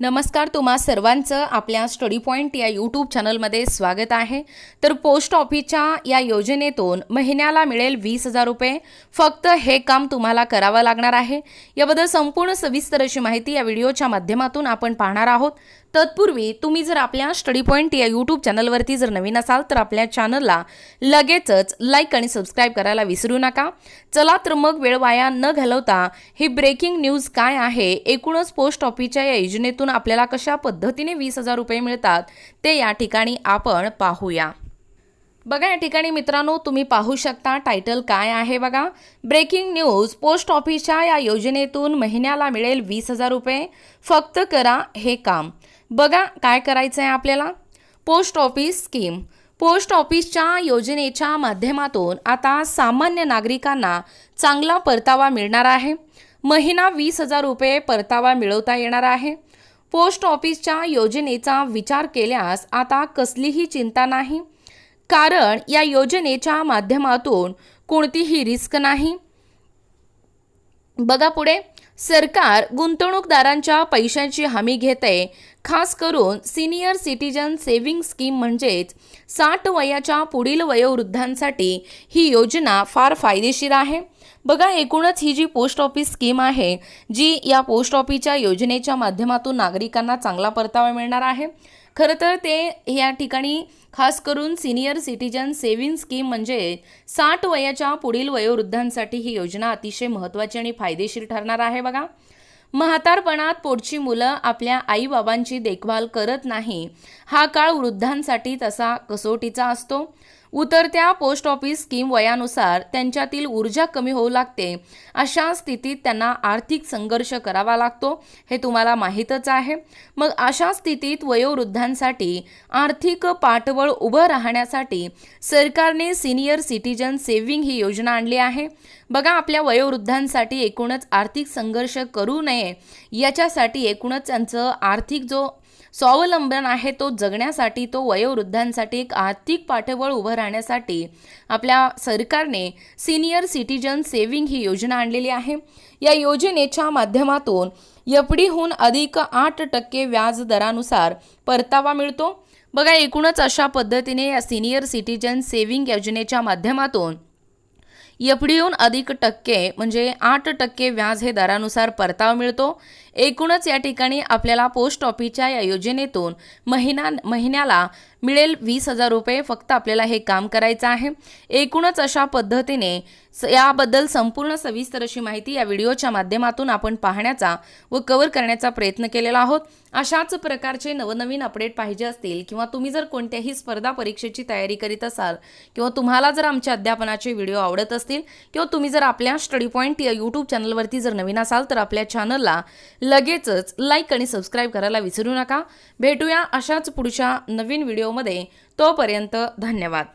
नमस्कार तुम्हा सर्वांचं आपल्या स्टडी पॉईंट या यूट्यूब चॅनलमध्ये स्वागत आहे. तर पोस्ट ऑफिसच्या या योजनेतून महिन्याला मिळेल वीस हजार रुपये. फक्त हे काम तुम्हाला करावं लागणार आहे. याबद्दल संपूर्ण सविस्तर अशी माहिती या व्हिडिओच्या माध्यमातून आपण पाहणार आहोत. तत्पूर्वी तुम्ही जर आपल्या स्टडी पॉईंट या यूट्यूब चॅनलवरती जर नवीन असाल तर आपल्या चॅनलला लगेचच लाईक आणि सबस्क्राईब करायला विसरू नका. चला तर मग वेळ वाया न घालवता ही ब्रेकिंग न्यूज काय आहे एकूणच पोस्ट ऑफिसच्या या योजनेतून आपल्याला कशा पद्धतीने वीस हजार रुपये मिळतात ते या ठिकाणी आपण पाहूया. बघा या ठिकाणी मित्रांनो तुम्ही पाहू शकता टायटल काय आहे बघा. ब्रेकिंग न्यूज पोस्ट ऑफिसच्या या योजनेतून महिन्याला मिळेल वीस हजार रुपये. फक्त करा हे काम. बघा काय करायचं आहे आपल्याला? पोस्ट ऑफिस स्कीम पोस्ट ऑफिसच्या योजनेच्या माध्यमातून आता सामान्य नागरिकांना चांगला परतावा मिळणार आहे. महिना वीस हजार रुपये परतावा मिळवता येणार आहे. पोस्ट ऑफिसच्या योजनेचा विचार केल्यास आता कसलीही चिंता नाही. कारण या योजनेच्या माध्यमातून कोणतीही रिस्क नाही. बघा पुढे. सरकार गुंतवणूकदारांच्या पैशांची हमी घेते. खास करून सिनियर सिटीजन सेव्हिंग स्कीम म्हणजेच साठ वयाच्या पुढील वयोवृद्धांसाठी ही योजना फार फायदेशीर आहे. बघा एकूणच ही जी पोस्ट ऑफिस स्कीम आहे जी या पोस्ट ऑफिसच्या योजनेच्या माध्यमातून नागरिकांना चांगला परतावा मिळणार आहे. खरं तर ते या ठिकाणी खास करून सिनियर सिटीजन सेव्हिंग स्कीम म्हणजे साठ वयाच्या पुढील वयोवृद्धांसाठी ही योजना अतिशय महत्त्वाची आणि फायदेशीर ठरणार आहे बघा. म्हातारपणात पोटची मुलं आपल्या आईबाबांची देखभाल करत नाही हा काळ वृद्धांसाठी तसा कसोटीचा असतो. उतरत्या पोस्ट ऑफिस स्कीम वयानुसार त्यांच्यातील ऊर्जा कमी होऊ लागते. अशा स्थितीत त्यांना आर्थिक संघर्ष करावा लागतो हे तुम्हाला माहीतच आहे. मग अशा स्थितीत वयोवृद्धांसाठी आर्थिक पाठबळ उभं राहण्यासाठी सरकारने सिनियर सिटीजन सेव्हिंग ही योजना आणली आहे. बघा आपल्या वयोवृद्धांसाठी एकूणच आर्थिक संघर्ष करू नये याच्यासाठी एकूणच त्यांचं आर्थिक जो स्वावलंबन आहे तो जगण्यासाठी तो वयोवृद्धांसाठी एक आर्थिक पाठबळ उभं राहण्यासाठी आपल्या सरकारने सिनियर सिटीजन सेव्हिंग ही योजना आणलेली आहे. या योजनेच्या माध्यमातून एफडीहून अधिक आठ टक्के व्याज दरानुसार परतावा मिळतो. बघा एकूणच अशा पद्धतीने या सिनियर सिटीजन सेव्हिंग योजनेच्या माध्यमातून एफडीहून अधिक टक्के म्हणजे आठ टक्के व्याज हे दरानुसार परतावा मिळतो. एकूणच या ठिकाणी आपल्याला पोस्ट ऑफिसच्या या योजनेतून महिना महिन्याला मिळेल वीस हजार रुपये फक्त आपल्याला हे काम करायचं आहे. एकूणच अशा पद्धतीने स याबद्दल संपूर्ण सविस्तर अशी माहिती या व्हिडिओच्या माध्यमातून आपण पाहण्याचा व कव्हर करण्याचा प्रयत्न केलेला आहोत. अशाच प्रकारचे नवनवीन अपडेट पाहिजे असतील किंवा तुम्ही जर कोणत्याही स्पर्धा परीक्षेची तयारी करीत असाल किंवा तुम्हाला जर आमच्या अध्यापनाचे व्हिडिओ आवडत असतील किंवा तुम्ही जर आपल्या स्टडी पॉईंट या यूट्यूब चॅनलवरती जर नवीन असाल तर आपल्या चॅनलला लगेचच लाईक आणि सबस्क्राईब करायला विसरू नका. भेटूया अशाच पुढच्या नवीन व्हिडिओ व्हिडिओमध्ये तोपर्यंत धन्यवाद.